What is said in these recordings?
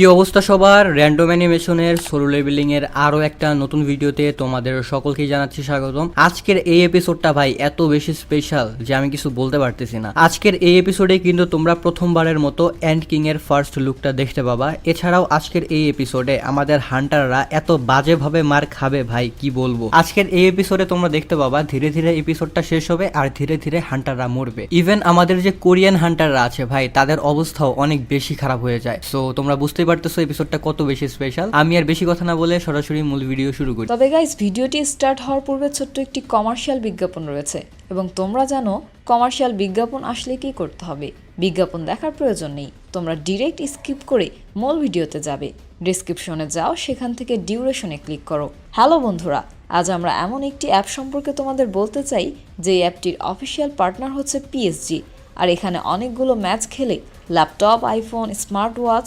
কি অবস্থা সবার? র্যান্ডম অ্যানিমেশনের সোলো লেভেলিং এর আরও একটা নতুন ভিডিওতে তোমাদের সকলকে জানাচ্ছি স্বাগতম। আজকের এই এপিসোডটা ভাই এত বেশি স্পেশাল যে আমি কিছু বলতে পারতেছি না। আজকের এই এপিসোডে কিন্তু তোমরা প্রথমবারের মতো এন্ড কিং এর ফার্স্ট লুকটা দেখতে পাবা। এছাড়াও আজকের এই এপিসোডে আমাদের হান্টাররা এত বাজেভাবে মার খাবে ভাই, কি বলব? আজকের এই এপিসোডে তোমরা দেখতে পাবা, ধীরে ধীরে এপিসোডটা শেষ হবে আর ধীরে ধীরে হান্টাররা মরবে। ইভেন আমাদের যে কোরিয়ান হান্টাররা আছে ভাই, তাদের অবস্থাও অনেক বেশি খারাপ হয়ে যায়। সো তোমরা বুঝতেই পারতেছো এপিসোডটা কত বেশি স্পেশাল আমি আর বেশি কথা না বলে সরাসরি মূল ভিডিও শুরু করি। তবে গাইস ভিডিওটি স্টার্ট হওয়ার পূর্বে ছোট্ট একটি কমার্শিয়াল বিজ্ঞাপন রয়েছে। এবং তোমরা জানো কমার্শিয়াল বিজ্ঞাপন আসলে কি করতে হবে? বিজ্ঞাপন দেখার প্রয়োজন নেই। তোমরা ডিরেক্ট স্কিপ করে মূল ভিডিওতে যাবে। ডিসক্রিপশনে যাও, সেখান থেকে ডিউরেশনে ক্লিক করো। হ্যালো বন্ধুরা, আজ আমরা এমন একটি অ্যাপ সম্পর্কে তোমাদের বলতে চাই, যে অ্যাপটির অফিসিয়াল পার্টনার হচ্ছে পিএসজি আর এখানে অনেকগুলো ম্যাচ খেলে ল্যাপটপ আইফোন স্মার্ট ওয়াচ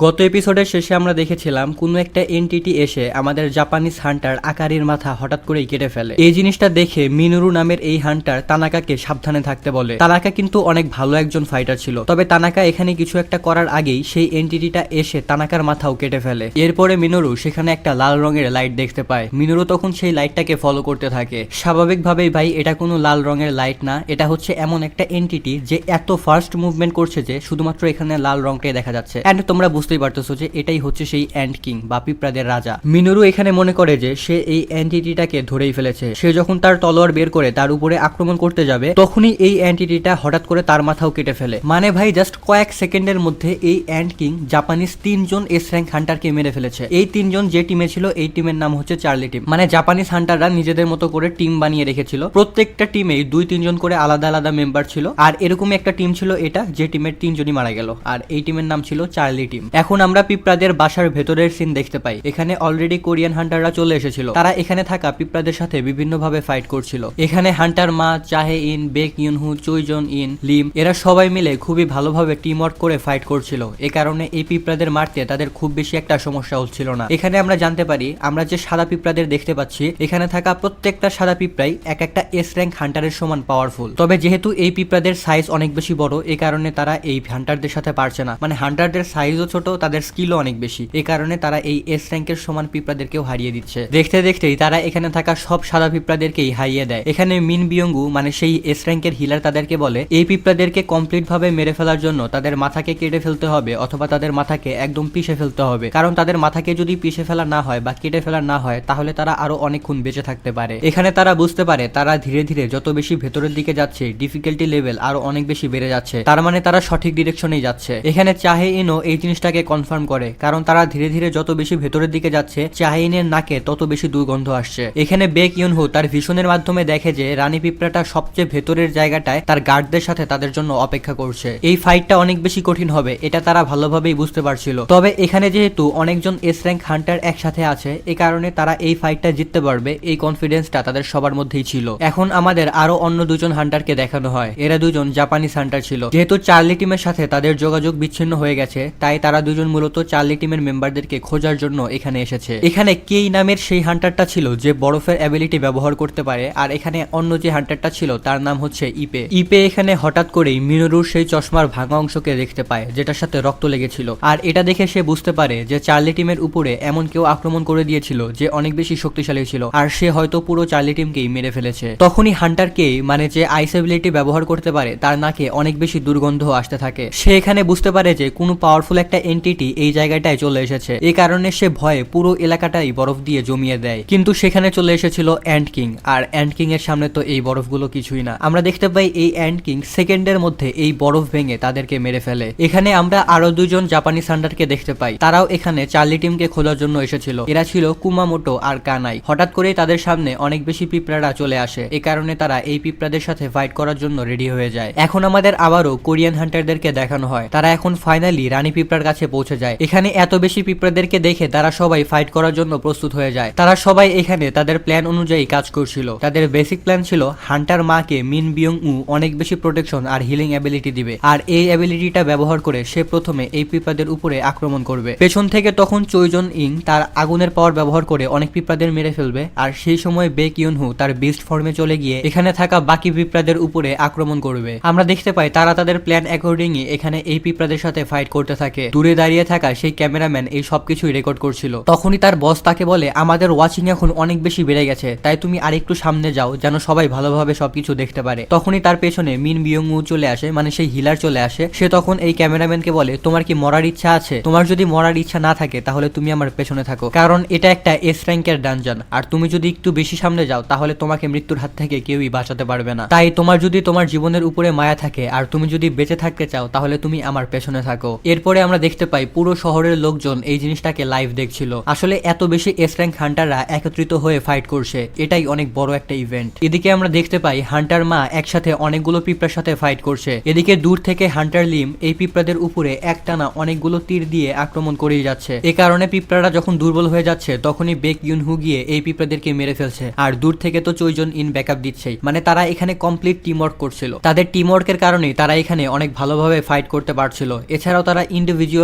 গত এপিসোডের শেষে আমরা দেখেছিলাম, কোনো একটা এনটিটি এসে আমাদের জাপানিজ হান্টার আকারির মাথা হঠাৎ করেই কেটে ফেলে। এই জিনিসটা দেখে মিনুরু নামের এই হান্টার তানাকাকে সাবধানে থাকতে বলে। তানাকা কিন্তু অনেক ভালো একজন ফাইটার ছিল। তবে তানাকা এখানে কিছু একটা করার আগেই সেই এনটিটিটা এসে তানাকার মাথাও কেটে ফেলে। এরপরে মিনুরু সেখানে একটা লাল রঙের লাইট দেখতে পায়। মিনুরু তখন সেই লাইটটাকে ফলো করতে থাকে। স্বাভাবিকভাবেই ভাই, এটা কোনো লাল রঙের লাইট না। এটা হচ্ছে এমন একটা এনটিটি যে এত ফার্স্ট মুভমেন্ট করছে যে শুধুমাত্র এখানে লাল রংটাই দেখা যাচ্ছে। অ্যান্ড তোমরা বুঝতেই পারতেছো যে এটাই হচ্ছে সেই অ্যান্ড কিং বা পিঁপড়াদের রাজা। মিনুরু এখানে মনে করে যে সে এই অ্যান্টিটিটাকে ধরেই ফেলেছে। সে যখন তার তলোয়ার বের করে তার উপরে আক্রমণ করতে যাবে, তখনই এই অ্যান্টিটিটা হঠাৎ করে তার মাথাও কেটে ফেলে। মানে ভাই জাস্ট কয়েক সেকেন্ডের মধ্যে এই অ্যান্ড কিং জাপানিজ তিনজন এস র্যাঙ্ক হান্টারকে মেরে ফেলেছে। এই তিনজন যে টিমে ছিল, এই টিমের নাম হচ্ছে চার্লি টিম মানে জাপানিজ হান্টাররা নিজেদের মতো করে টিম বানিয়ে রেখেছিল। প্রত্যেকটা টিমেই দুই তিনজন করে আলাদা আলাদা মেম্বার ছিল। আর এরকমই একটা টিম ছিল এটা, যে টিমের তিনজনই মারা গেল। আর এই টিমের নাম ছিল চার্লি টিম এখন আমরা পিঁপড়াদের বাসার ভেতরের সিন দেখতে পাই। এখানে অলরেডি কোরিয়ান হান্টাররা চলে এসেছিল। তারা এখানে থাকা পিঁপড়াদের সাথে বিভিন্নভাবে ফাইট করছিল। এখানে হান্টার মা Cha Hae In Baek Yoonho Choi Jong In Lim এরা সবাই মিলে খুবই ভালোভাবে টিম ওয়ার্ক করে ফাইট করছিল। এ কারণে এই পিঁপড়াদের মারতে তাদের খুব বেশি একটা সমস্যা হচ্ছিল না। এখানে আমরা জানতে পারি, আমরা যে সাদা পিঁপড়াদের দেখতে পাচ্ছি, এখানে থাকা প্রত্যেকটা সাদা পিঁপড়াই এক একটা এস র্যাঙ্ক হান্টারের সমান পাওয়ারফুল তবে যেহেতু এই পিঁপড়াদের সাইজ অনেক বেশি বড়, এ কারণে তারা এই হান্টারদের সাথে পারছে না। মানে হান্টারদের সাইজও ছোট তাদের স্কিলও অনেক বেশি। এ কারণে তারা এই এস র্যাঙ্কের সমান পিঁপড়াদেরকেও হারিয়ে দিচ্ছে। দেখতে দেখতেই তারা এখানে থাকা সব সাদা পিঁপড়াদেরকেই হারিয়ে দেয়। এখানে মিন বিয়ঙ্গু মানে সেই এস র্যাঙ্কের হিলার তাদেরকে বলে, এই পিঁপড়াদেরকে কমপ্লিট ভাবে মেরে ফেলার জন্য তাদের মাথাকে কেটে ফেলতে হবে অথবা তাদের মাথাকে একদম পিষে ফেলতে হবে। কারণ তাদের মাথাকে যদি পিষে ফেলা না হয় বা কেটে ফেলা না হয়, তাহলে তারা আরও অনেকক্ষণ বেঁচে থাকতে পারে। এখানে তারা বুঝতে পারে, তারা ধীরে ধীরে যত বেশি ভেতরের দিকে যাচ্ছে ডিফিকাল্টি লেভেল আরও অনেক বেশি বেড়ে যাচ্ছে। তার মানে তারা সঠিক ডিরেকশনেই যাচ্ছে। এখানে চাহে ইনও এই জিনিসটাকে কনফার্ম করে। কারণ তারা ধীরে ধীরে যত বেশি ভেতরের দিকে যাচ্ছে চাহে ইনের নাকে তত বেশি দুর্গন্ধ আসছে। এখানে বেক ইউনহু তার ভিশনের মাধ্যমে দেখে যে রানী পিঁপড়াটা সবচেয়ে ভেতরের জায়গাটায় তার গার্ডদের সাথে তাদের জন্য অপেক্ষা করছে। এই ফাইটটা অনেক বেশি কঠিন হবে, এটা তারা ভালোভাবেই বুঝতে পারছিল। তবে এখানে যেহেতু অনেকজন এস র্যাঙ্ক হান্টার একসাথে আছে, এ কারণে তারা এই ফাইটটা জিততে পারবে, এই কনফিডেন্সটা তাদের সবার মধ্যেই ছিল। এখন আমাদের আরও অন্য দুজন হান্টারকে দেখানো হয়। এরা দুজন জাপানিজ হান্টার ছিল। যেহেতু চার্লি টিমের সাথে তাদের যোগাযোগ বিচ্ছিন্ন হয়ে গেছে, তাই তারা দুজন মূলত চার্লি টিমের মেম্বারদেরকে খোঁজার জন্য এখানে এসেছে। এখানে কেই নামের সেই হান্টারটা ছিল যে বরফের অ্যাবিলিটি ব্যবহার করতে পারে, আর এখানে অন্য যে হান্টারটা ছিল তার নাম হচ্ছে ইপে। ইপে এখানে হঠাৎ করেই মিনুরুর সেই চশমার ভাঙা অংশকে দেখতে পায়, যেটার সাথে রক্ত লেগেছিল। আর এটা দেখে সে বুঝতে পারে যে চার্লি টিমের উপরে এমন কেউ আক্রমণ করে দিয়েছিল যে অনেক বেশি শক্তিশালী ছিল, আর সে হয়তো পুরো চার্লি টিমকেই মেরে ফেলেছে। তখনই হান্টারকেই মানে যে আইস অ্যাবিলিটি ব্যবহার করতে পারে, তার নাকে অনেক বেশি দুর্গন্ধ আসতে থাকে। সে এখানে বুঝতে পারে যে কোনো পাওয়ারফুল একটা এনটিটি এই জায়গাটায় চলে এসেছে। এই কারণে সে ভয়ে পুরো এলাকাটাই বরফ দিয়ে জমিয়ে দেয়। কিন্তু সেখানে চলে এসেছিল অ্যান্ড কিং আর অ্যান্ড কিং এর সামনে তো এই বরফগুলো কিছুই না। আমরা দেখতে পাই এই অ্যান্ড কিং সেকেন্ডের মধ্যে এই বরফ ভেঙে তাদেরকে মেরে ফেলে। এখানে আমরা আরও দুজন জাপানি সান্ডারকে দেখতে পাই। তারাও এখানে চার্লি টিমকে খোলার জন্য এসেছিল। এরা ছিল কুমামোটো আর কানাই হঠাৎ করেই তাদের সামনে অনেক বেশি পিঁপড়ারা চলে আসে। এ কারণে তারা এই পিঁপড়াদের সাথে ফাইট করার জন্য রেডি হয়ে যায়। এখন আমাদের আবারও কোরিয়ান হান্টারদেরকে দেখানো হয়। তারা এখন ফাইনালি রানী পিঁপড়ার কাছে পৌঁছে যায়। এখানে এত বেশি পিঁপড়াদেরকে দেখে তারা সবাই ফাইট করার জন্য প্রস্তুত হয়ে যায়। তারা সবাই এখানে তাদের প্ল্যান অনুযায়ী কাজ করছিল। তাদের বেসিক প্ল্যান ছিল হান্টার মাকে মিন বিয়ং উ অনেক বেশি প্রোটেকশন আর হিলিং অ্যাবিলিটি দিবে। আর এই অ্যাবিলিটিটা ব্যবহার করে সে প্রথমে এই পিঁপড়াদের উপরে আক্রমণ করবে। পেছন থেকে তখন চৈজন ইং তার আগুনের পাওয়ার ব্যবহার করে অনেক পিঁপড়াদের মেরে ফেলবে। আর সেই সময় বে কিউনহু তার বিস্ট ফর্মে চলে গিয়ে এখানে থাকা বাকি পিঁপড়াদের উপরে আক্রমণ করবে। আমরা দেখতে পাই তারা তাদের প্ল্যান অ্যাকর্ডিংই এখানে এই পিঁপড়াদের সাথে ফাইট করতে থাকে। দূরে দাঁড়িয়ে থাকা সেই ক্যামেরাম্যান এই সবকিছুই রেকর্ড করছিল। তখনই তার বস তাকে বলে, আমাদের ওয়াচিং এখন অনেক বেশি বেড়ে গেছে, তাই তুমি আরেকটু সামনে যাও, যেন সবাই ভালোভাবে সবকিছু দেখতে পারে। তখনই তার পেছনে মিন বিয়ং উ চলে আসে মানে সেই হিলার চলে আসে। সে তখন এই ক্যামেরাম্যানকে বলে, তোমার কি মরার ইচ্ছা আছে? তোমার যদি মরার ইচ্ছা না থাকে, তাহলে তুমি আমার পেছনে থাকো। কারণ এটা একটা এস র্যাঙ্কের ডানজন আর তুমি যদি একটু বেশি সামনে যাও, তাহলে তোমাকে মৃত্যুর হাত থেকে কেউই বাঁচাতে পারবে না। তাই তোমার যদি তোমার জীবনের উপরে মায়া থাকে, আর তুমি যদি বেঁচে থাকতে চাও, তাহলে তুমি আমার পেছনে থাকো। এরপরে আমরা দেখতে পাই পুরো শহরের লোকজন এই জিনিসটাকে লাইভ দেখছিল। আসলে এত বেশি এস র্যাঙ্ক হান্টাররা একত্রিত হয়ে ফাইট করছে। এটাই অনেক বড় একটা ইভেন্ট এদিকে আমরা দেখতে পাই হান্টার মা একসাথে অনেকগুলো পিঁপড়ার সাথে ফাইট করছে। এদিকে দূর থেকে হান্টার লিম এই পিঁপড়াদের উপরে একটানা অনেকগুলো তীর দিয়ে আক্রমণ করেই যাচ্ছে। এ কারণে পিঁপড়ারা যখন দুর্বল হয়ে যাচ্ছে, তখনই বেক ইউনহু গিয়ে এই পিঁপড়াদেরকে মেরে ফেলছে। আর দূর থেকে তো চৈজন ইন ব্যাকআপ দিচ্ছেই। মানে তারা এখানে কমপ্লিট টিম ওয়ার্ক করছিল। তাদের টিম ওয়ার্কের কারণেই তারা এখানে অনেক ভালোভাবে ফাইট করতে পারছিল। এছাড়াও তারা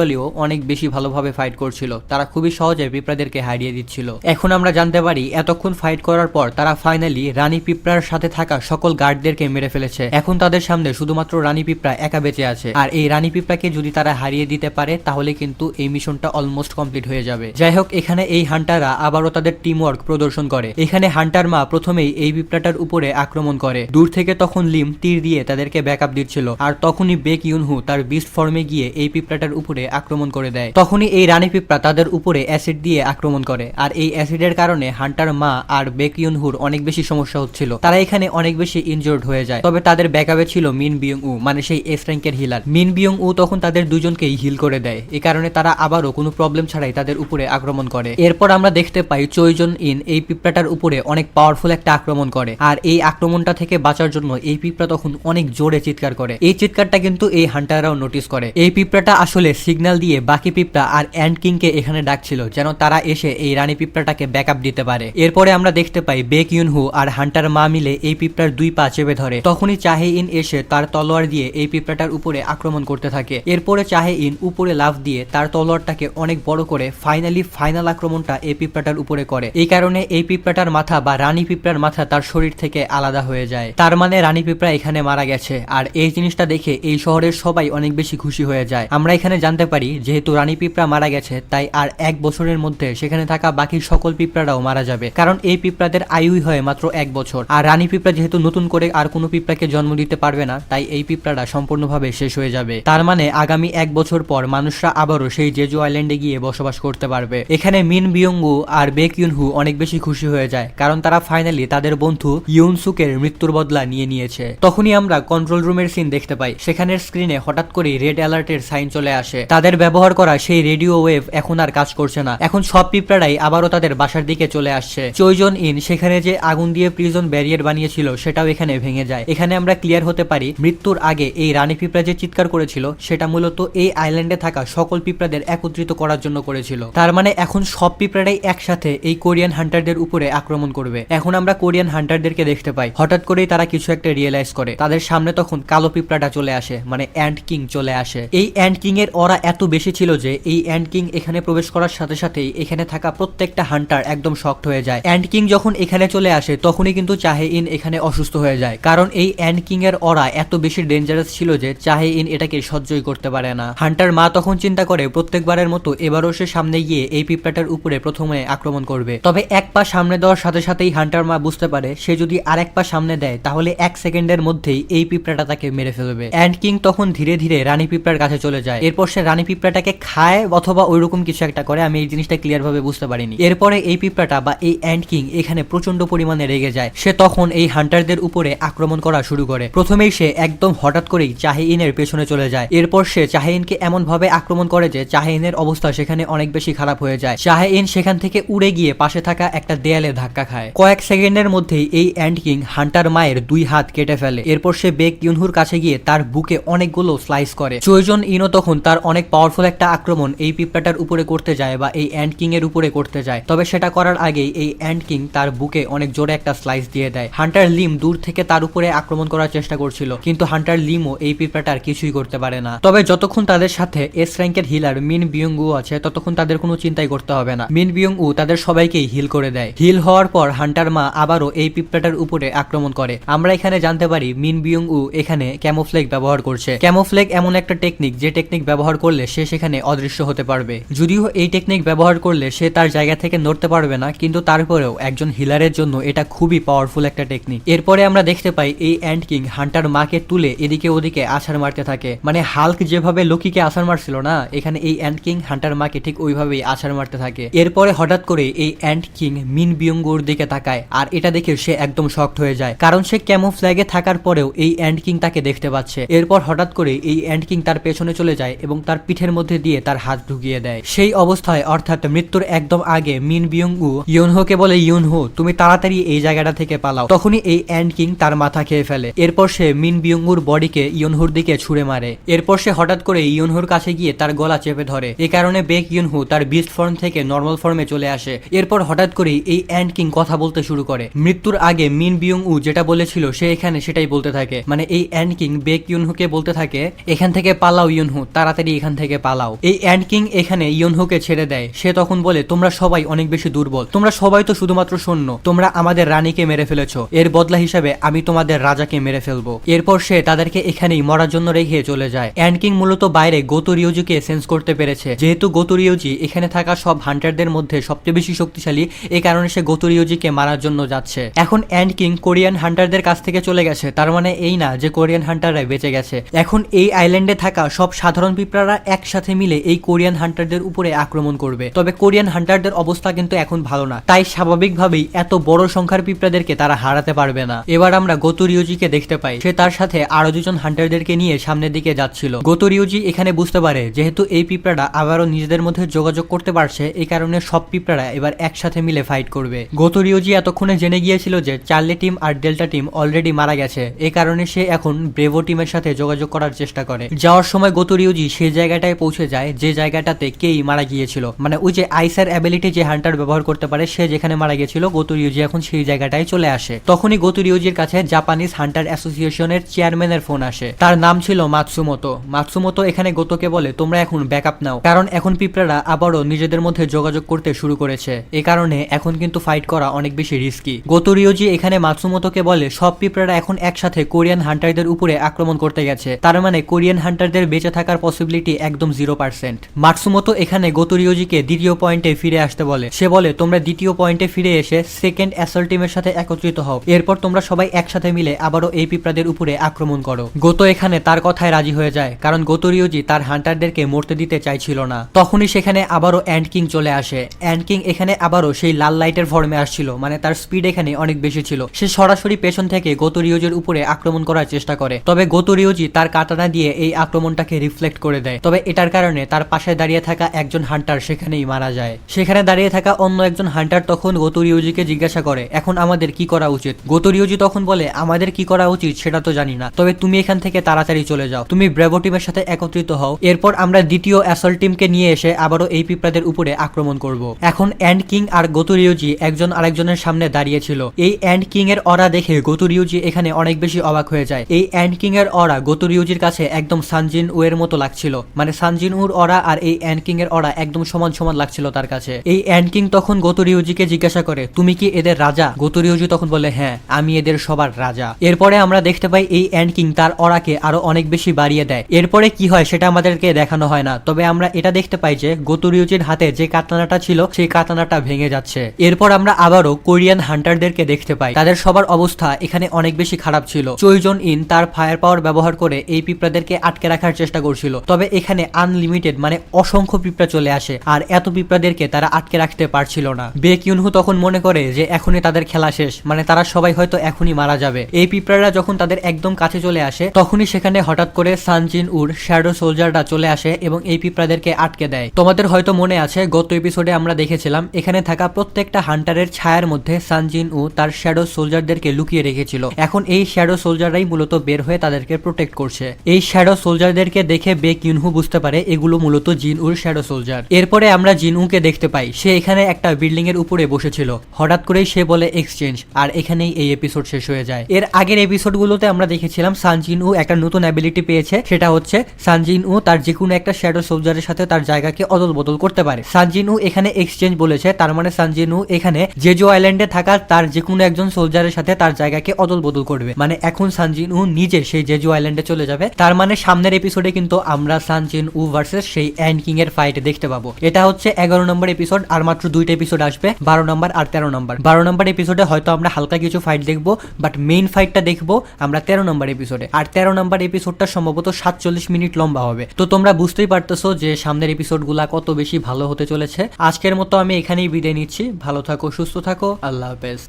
ইন্ডিভিজুয়ালিও অনেক বেশি ভালোভাবে ফাইট করছিল। তারা খুবই সহজে পিঁপড়াদেরকে হারিয়ে দিচ্ছিল। এখন আমরা জানতে পারি, এতক্ষণ ফাইট করার পর তারা ফাইনালি রানী পিঁপড়ার সাথে থাকা সকল গার্ডদেরকে মেরে ফেলেছে। এখন তাদের সামনে শুধুমাত্র রানী পিঁপড়া একা বেঁচে আছে। আর এই রানী পিঁপড়াকে যদি তারা হারিয়ে দিতে পারে, তাহলে কিন্তু এই মিশনটা অলমোস্ট কমপ্লিট হয়ে যাবে। যাই হোক, এখানে এই হান্টাররা আবারও তাদের টিম ওয়ার্ক প্রদর্শন করে। এখানে হান্টার মা প্রথমেই এই পিঁপড়াটার উপরে আক্রমণ করে। দূর থেকে তখন লিম তীর দিয়ে তাদেরকে ব্যাকআপ দিচ্ছিল। আর তখনই বেক ইউনহু তার বিস্ট ফর্মে গিয়ে এই পিঁপড়াটার উপরে আক্রমণ করে দেয়। তখনই এই রানী পিঁপড়া তাদের উপরে অ্যাসিড দিয়ে আক্রমণ করে। আর এই অ্যাসিডের কারণে হান্টার মা আর বেক ইউনহুর অনেক বেশি সমস্যা হচ্ছিল। তারা এখানে অনেক বেশি ইনজোর্ড হয়ে যায়। তবে তাদের ব্যাকআপে ছিল মিন বিয়ং উ মানে সেই এস র্যাঙ্কের হিলার মিন বিয়ং উ তখন তাদের দুজনকেই হিল করে দেয়। এ কারণে তারা আবারও কোনো প্রবলেম ছাড়াই তাদের উপরে আক্রমণ করে। এরপর আমরা দেখতে পাই চৈজন ইন এই পিঁপড়াটার উপরে অনেক পাওয়ারফুল একটা আক্রমণ করে। আর এই আক্রমণটা থেকে বাঁচার জন্য এই পিঁপড়া তখন অনেক জোরে চিৎকার করে। এই চিৎকারটা কিন্তু এই হান্টাররাও নোটিস করে। এই পিঁপড়াটা আসলে সিগন্যাল দিয়ে বাকি পিঁপড়া আর অ্যান্ড কিংকে এখানে ডাকছিল যেন তারা এসে এই রানী পিঁপড়াটাকে ব্যাকআপ দিতে পারে। এরপরে আমরা দেখতে পাই বেক ইউনহু আর হান্টার মা মিলে এই পিঁপড়ার দুই পা চেপে ধরে। তখনই চাহে ইন এসে তার তলোয়ার দিয়ে এই পিঁপড়াটার উপরে আক্রমণ করতে থাকে। এরপরে চাহে ইন উপরে লাফ দিয়ে তার তলোয়ারটাকে অনেক বড় করে ফাইনালি ফাইনাল আক্রমণটা এই পিঁপড়াটার উপরে করে। এই কারণে এই পিঁপড়াটার মাথা বা রানী পিঁপড়ার মাথা তার শরীর থেকে আলাদা হয়ে যায়। তার মানে রানী পিঁপড়া এখানে মারা গেছে। আর এই জিনিসটা দেখে এই শহরের সবাই অনেক বেশি খুশি হয়ে যায়। আমরা এখানে জানতে পারি, যেহেতু রানী পিঁপড়া মারা গেছে, তাই আর এক বছরের মধ্যে সেখানে থাকা বাকি সকল পিঁপড়ারাও মারা যাবে। কারণ এই পিঁপড়াদের আয়ুই হয় মাত্র এক বছর। আর রানী পিঁপড়া যেহেতু নতুন করে আর কোনো পিঁপড়াকে জন্ম দিতে পারবে না, তাই এই পিঁপড়াটা সম্পূর্ণভাবে শেষ হয়ে যাবে। তার মানে আগামী এক বছর পর মানুষরা আবারও সেই জেজু আইল্যান্ডে গিয়ে বসবাস করতে পারবে। এখানে মিন বিয়ঙ্গু আর বেক ইউনহু অনেক বেশি খুশি হয়ে যায়, কারণ তারা ফাইনালি তাদের বন্ধু ইউনসুকের মৃত্যুর বদলা নিয়ে নিয়েছে। তখনই আমরা কন্ট্রোল রুমের সিন দেখতে পাই। সেখানের স্ক্রিনে হঠাৎ করে রেড অ্যালার্টের সাইন চলে আসে। তাদের ব্যবহার করা সেই রেডিও ওয়েভ এখন আর কাজ করছে না। এখন সব পিঁপড়ারাই আবারও তাদের বাসার দিকে চলে আসছে। চৈজন ইন, সেখানে যে আগুন দিয়ে প্রিজন ব্যারিয়ার বানিয়েছিল, সেটাও এখানে ভেঙে যায়। এখানে আমরা ক্লিয়ার হতে পারি, মৃত্যুর আগে এই রানী পিঁপড়া যে চিৎকার করেছিল, সেটা মূলত এই আইল্যান্ডে থাকা সকল পিঁপড়াদের একত্রিত করার জন্য করেছিল। তার মানে এখন সব পিঁপড়ারাই একসাথে এই কোরিয়ান হান্টারদের উপরে আক্রমণ করবে। এখন আমরা কোরিয়ান হান্টারদেরকে দেখতে পাই। হঠাৎ করেই তারা কিছু একটা রিয়েলাইজ করে। তাদের সামনে তখন কালো পিঁপড়াটা চলে আসে মানে অ্যান্ড কিং চলে আসে। এই অ্যান্ড কিং এর ওরা এত বেশি ছিল যে এই অ্যান্ড কিং এখানে প্রবেশ করার সাথে সাথেই এখানে থাকা প্রত্যেকটা হান্টার একদম শক্ট হয়ে যায়। অ্যান্ড কিং যখন এখানে চলে আসে, তখনই কিন্তু চাহে ইন এখানে অসুস্থ হয়ে যায়। কারণ এই অ্যান্ড কিং এর ওরা এত বেশি ডেঞ্জারাস ছিল যে চাহে ইন এটাকে সহ্যই করতে পারে না। হান্টার মা তখন চিন্তা করে, প্রত্যেকবারের মতো এবারও সে সামনে গিয়ে এই পিঁপড়াটার উপরে প্রথমে আক্রমণ করবে। তবে এক পা সামনে দেওয়ার সাথে সাথেই হান্টার মা বুঝতে পারে, সে যদি আরেক পা সামনে দেয়, তাহলে এক সেকেন্ডের মধ্যেই এই পিঁপড়াটা তাকে মেরে ফেলবে। অ্যান্ড কিং তখন ধীরে ধীরে রানী পিঁপড়ার কাছে চলে যায়। এরপর সে রানী পিঁপড়াটাকে খায় অথবা ওইরকম কিছু একটা করে, আমি এই জিনিসটা ক্লিয়ার ভাবে বুঝতে পারিনি। এরপরে এই পিঁপড়াটা বা এই অ্যান্ড কিং এখানে প্রচণ্ড পরিমাণে রেগে যায়। সে তখন এই হান্টারদের উপরে আক্রমণ করা শুরু করে। প্রথমেই সে একদম হঠাৎ করেই চাহিইনের পেছনে চলে যায়। এরপর সে চাহিইনকে এমন ভাবে আক্রমণ করে যে চাহিইনের অবস্থা সেখানে অনেক বেশি খারাপ হয়ে যায়। চাহিইন সেখান থেকে উড়ে গিয়ে পাশে থাকা একটা দেয়ালে ধাক্কা খায়। কয়েক সেকেন্ডের মধ্যেই এই অ্যান্ড কিং হান্টার মায়ের দুই হাত কেটে ফেলে। এরপর সে বেক ইউনহুর কাছে গিয়ে তার বুকে অনেকগুলো স্লাইস করে। চৈজন ইনো তখন তার অনেক পাওয়ারফুল একটা আক্রমণ এই পিঁপড়াটার উপরে করতে যায় বা এই অ্যান্ড কিং এর উপরে করতে যায়। তবে সেটা করার আগেই এই অ্যান্ড কিং তার বুকে অনেক জোরে একটা স্লাইস দিয়ে দেয়। হান্টার লিম দূর থেকে তার উপরে আক্রমণ করার চেষ্টা করছিল, কিন্তু হান্টার লিমও এই পিঁপড়াটার কিছুই করতে পারে না। তবে যতক্ষণ তাদের সাথে এস র্যাঙ্কের হিলার মিন বিয়ং উ আছে, ততক্ষণ তাদের কোনো চিন্তাই করতে হবে না। মিন বিয়ং উ তাদের সবাইকেই হিল করে দেয়। হিল হওয়ার পর হান্টার মা আবারও এই পিঁপড়াটার উপরে আক্রমণ করে। আমরা এখানে জানতে পারি মিন বিয়ং উ এখানে ক্যামোফ্লেগ ব্যবহার করছে। ক্যামোফ্লেগ এমন একটা টেকনিক যে টেকনিক ব্যবহার করলে সে সেখানে অদৃশ্য হতে পারবে। যদিও এই টেকনিক ব্যবহার করলে সে তার জায়গা থেকে নড়তে পারবে না, কিন্তু তারপরেও একজন হিলারের জন্য এটা খুবই পাওয়ারফুল একটা টেকনিক এরপরে আমরা দেখতে পাই এই অ্যান্ড কিং হান্টার মাকে তুলে এদিকে ওদিকে আছাড় মারতে থাকে। মানে হাল্ক যেভাবে লোকিকে আছাড় মারছিল না, এখানে এই অ্যান্ড কিং হান্টার মাকে ঠিক ওইভাবেই আছাড় মারতে থাকে। এরপরে হঠাৎ করে এই অ্যান্ড কিং মিন বিয়ঙ্গুর দিকে তাকায়, আর এটা দেখে সে একদম শক্ট হয়ে যায়। কারণ সে ক্যামো ফ্ল্যাগে থাকার পরেও এই অ্যান্ড কিং তাকে দেখতে পাচ্ছে। এরপর হঠাৎ করে এই অ্যান্ড কিং তার পেছনে চলে যায় এবং তার পিঠের মধ্যে দিয়ে তার হাত ঢুকিয়ে দেয়। সেই অবস্থায় অর্থাৎ মৃত্যুর একদম আগে মিন বিয়ঙ্গু ইউনহোকে বলে ইউনহো তুমি তাড়াতাড়ি এই জায়গাটা থেকে পালাও। তখনই এই অ্যান্ড কিং তার মাথা খেয়ে ফেলে। এরপর সে মিন বিয়ঙ্গুর বডিকে ইউনহুর দিকে ছুড়ে মারে। এরপর সে হঠাৎ করে ইউনহুর কাছে গিয়ে তার গলা চেপে ধরে। এ কারণে বেক ইউনহু তার বিস্ট ফর্ম থেকে নর্মাল ফর্মে চলে আসে। এরপর হঠাৎ করেই এই অ্যান্ড কিং কথা বলতে শুরু করে। মৃত্যুর আগে মিন বিয়ং উ যেটা বলেছিল, সে এখানে সেটাই বলতে থাকে। মানে এই অ্যান্ড কিং বেক ইউনহুকে বলতে থাকে, এখান থেকে পালাও ইউনহু তাড়াতাড়ি এখান থেকে পালাও। এই অ্যান্ড কিং এখানে ইউনহুকে ছেড়ে দেয়। সে তখন বলে, তোমরা সবাই অনেক বেশি দুর্বল। তোমরা সবাই তো শুধুমাত্র সৈন্য। তোমরা আমাদের রানীকে মেরে ফেলেছো। এর বদলা হিসাবে আমি তোমাদের রাজাকে মেরে ফেলব। এরপর সে তাদেরকে এখানেই মরার জন্য রেখে চলে যায়। অ্যান্ড কিং মূলত বাইরে গোতরিওজিকে সেন্স করতে পেরেছে। যেহেতু গোতরিওজি এখানে থাকা সব হান্টারদের মধ্যে সবচেয়ে বেশি শক্তিশালী এই কারণে সে গোতরিওজিকে মারার জন্য যাচ্ছে। এখন অ্যান্ড কিং কোরিয়ান হান্টারদের কাছ থেকে চলে গেছে। তার মানে এই না যে কোরিয়ান হান্টাররা বেঁচে গেছে। এখন এই আইল্যান্ডে থাকা সব সাধারণ পিঁপড়ারা একসাথে মিলে এই কোরিয়ান হান্টারদের উপরে আক্রমণ করবে। তবে কোরিয়ান হান্টারদের অবস্থা কিন্তু এখন ভালো না। তাই স্বাভাবিকভাবেই এত বড় সংখ্যার পিঁপড়াদেরকে তারা হারাতে পারবে না। এবার আমরা গোতরিওজিকে দেখতে পাই। সে তার সাথে আরও দুজন হান্টারদেরকে নিয়ে সামনের দিকে যাচ্ছিল। গোতরিওজি এখানে বুঝতে পারে, যেহেতু এই পিঁপড়ারা আবারও নিজেদের মধ্যে যোগাযোগ করতে পারছে, এই কারণে সব পিঁপড়ারা এবার একসাথে মিলে ফাইট করবে। গোতরিওজি এতক্ষণে জেনে গিয়েছিল যে চার্লি টিম আর ডেল্টা টিম অলরেডি মারা গেছে। এই কারণে সে এখন ব্রেভো টিমের সাথে যোগাযোগ করার চেষ্টা করে। যাওয়ার সময় গোতরিওজি সেই জায়গাটায় পৌঁছে যায়, যে জায়গাটাতে কেই মারা গিয়েছিল। মানে ওই যে আইসার অ্যাবিলিটি যে হান্টার ব্যবহার করতে পারে, সে যেখানে মারা গিয়েছিল গোতরিওজি এখন সেই জায়গাটায় চলে আসে। তখনই গোতরিওজির কাছে জাপানিজ হান্টার অ্যাসোসিয়েশনের চেয়ারম্যানের ফোন আসে। তার নাম ছিল মাতসুমতো মাতসুমতো এখানে গোতোকে বলে, তোমরা এখন ব্যাকআপ নাও। কারণ এখন পিঁপড়ারা আবারও নিজেদের মধ্যে যোগাযোগ করতে শুরু করেছে। এ কারণে এখন কিন্তু ফাইট করা অনেক বেশি রিস্কি গোতরিওজি এখানে মাতসুমতোকে বলে, সব পিঁপড়ারা এখন একসাথে কোরিয়ান হান্টারদের উপরে আক্রমণ করতে গেছে। তার মানে কোরিয়ান হান্টারদের বেঁচে থাকার পসিবিলিটি একদম জিরো পার্সেন্ট মাতসুমতো এখানে গোতরিওজিকে দ্বিতীয় পয়েন্টে ফিরে আসতে বলে। সে বলে, তোমরা দ্বিতীয় পয়েন্টে ফিরে এসে সেকেন্ড অ্যাসল টিমের সাথে একত্রিত হও। এরপর তোমরা সবাই একসাথে মিলে আবারও এই পিঁপড়াদের উপরে আক্রমণ করো। গোতো এখানে তার কথায় রাজি হয়ে যায়, কারণ গোতরিওজি তার হান্টারদেরকে মরতে দিতে চাইছিল না। তখনই সেখানে আবারও অ্যান্ড কিং চলে আসে। অ্যান্ড কিং এখানে আবারও সেই লাল লাইটের ফর্মে আসছিল মানে তার স্পিড এখানে অনেক বেশি ছিল। সে সরাসরি পেছন থেকে গোতরিওজির উপরে আক্রমণ করার চেষ্টা করে। তবে গোতরিওজি তার কাটানা দিয়ে এই আক্রমণটাকে রিফ্লেক্ট করে দেয়। তবে এটার কারণে তার পাশে দাঁড়িয়ে থাকা একজন হান্টার সেখানেই মারা যায়। সেখানে দাঁড়িয়ে থাকা অন্য একজন হান্টার তখন গোতরিওজিকে জিজ্ঞাসা করে, এখন আমাদের কি করা উচিত? গোতরিওজি তখন বলে, আমাদের কি করা উচিত সেটা তো জানি না। তবে তুমি এখান থেকে তাড়াতাড়ি চলে যাও। তুমি ব্রেভো টিমের সাথে একত্রিত হও। এরপর আমরা দ্বিতীয় অ্যাসল টিমকে নিয়ে এসে আবারও এই পিঁপড়াদের উপরে আক্রমণ করব। এখন অ্যান্ড কিং আর গোতরিওজি একজন আরেকজনের সামনে দাঁড়িয়ে ছিল। এই অ্যান্ড কিং এর অরা দেখে গোতরিওজি এখানে অনেক বেশি অবাক হয়ে যায়। এই অ্যান্ড কিং এর অরা গোতরিওজির কাছে একদম সানজিন ওয়ের মতো লাগছিল। মানে সানজিন উর অরা আর এই অ্যান্ড কিং এর অরা একদম সমান সমান লাগছিল তার কাছে। এই অ্যান্ড কিং তখন গোতরিওজিকে জিজ্ঞাসা করে, তুমি কি এদের রাজা? গোতরিওজি তখন বলে হ্যাঁ আমি এদের সবার রাজা। এরপরে আমরা দেখতে পাই এই অ্যান্ড কিং তার অরাকে আরও অনেক বেশি বাড়িয়ে দেয়। এরপরে কি হয় সেটা আমাদেরকে দেখানো হয় না, তবে আমরা এটা দেখতে পাই যে গোতরিওজির হাতে যে কাতানাটা ছিল, সেই কাতানাটা ভেঙে যাচ্ছে। এরপর আমরা আবারও কোরিয়ান হান্টারদেরকে দেখতে পাই। তাদের সবার অবস্থা এখানে অনেক বেশি খারাপ ছিল। চৈজন ইন তার ফায়ার পাওয়ার ব্যবহার করে এই পিঁপড়াদেরকে আটকে রাখার চেষ্টা করছিল। তবে এখানে আনলিমিটেড মানে অসংখ্য পিঁপড়া চলে আসে। আর এত পিঁপড়াদেরকে তারা আটকে রাখতে পারছিল না। বে কিউনহু তখন মনে করে যে, এখনই তাদের খেলা শেষ। মানে তারা সবাই হয়তো এখনই মারা যাবে। এই পিঁপড়ারা যখন তাদের একদম কাছে চলে আসে, তখনই সেখানে হঠাৎ করে সানজিন উর শ্যাডো সোলজাররা চলে আসে এবং এই পিঁপড়াদেরকে আটকে দেয়। তোমাদের হয়তো মনে আছে, গত এপিসোডে আমরা দেখেছিলাম, এখানে থাকা প্রত্যেকটা হান্টারের ছায়ার মধ্যে সানজিন উ তার শ্যাডো সোলজারদেরকে লুকিয়ে রেখেছিল। এখন এই শ্যাডো সোলজাররাই মূলত বের হয়ে তাদেরকে প্রোটেক্ট করছে। এই শ্যাডো সোলজারদেরকে দেখে বে কিউনহু বুঝতে পারে, এগুলো মূলত জিন উর শ্যাডো সোলজার এরপরে আমরা জিন উকে দেখতে পাই। সে এখানে একটা বিল্ডিং এর উপরে বসেছিল। হঠাৎ করেই সে বলে এক্সচেঞ্জ আর এখানেই এই এপিসোড শেষ হয়ে যায়। এর আগের এপিসোডগুলোতে আমরা দেখেছিলাম সানজিন উ একটা নতুন অ্যাবিলিটি পেয়েছে। সেটা হচ্ছে সানজিন উ তার যে কোনো একটা শ্যাডো সোলজারের সাথে তার জায়গাকে অদল বদল করতে পারে। সানজিন উ এখানে এক্সচেঞ্জ বলেছে, তার মানে সানজিন উ এখানে জেজো আইল্যান্ডে থাকা তার যে কোনো একজন সোলজারের সাথে তার জায়গাকে অদল বদল করবে। মানে এখন সানজিন উ নিজে সেই জেজু আইল্যান্ডে চলে যাবে। তার মানে সামনের এপিসোডে কিন্তু আমরা সানজিন উ ভার্সেস সেই অ্যান্ড কিং এর ফাইট দেখতে পাবো। এটা হচ্ছে এগারো নম্বর এপিসোড আর মাত্র দুইটা এপিসোড আসবে, বারো নম্বর আর তেরো নম্বর। বারো নম্বর এপিসোডে হয়তো আমরা হালকা কিছু ফাইট দেখব বাট মেইন ফাইটটা দেখব আমরা তেরো নম্বর এপিসোডে আর তেরো নম্বর এপিসোডটা সম্ভবত সাতচল্লিশ মিনিট লম্বা হবে। তো তোমরা বুঝতেই পারতেছো যে সামনের এপিসোড এপিসোডগুলা কত বেশি ভালো হতে চলেছে। আজকের মতো আমি এখানেই বিদায় নিচ্ছি। ভালো থাকো, সুস্থ থাকো। আল্লাহ হাফেজ।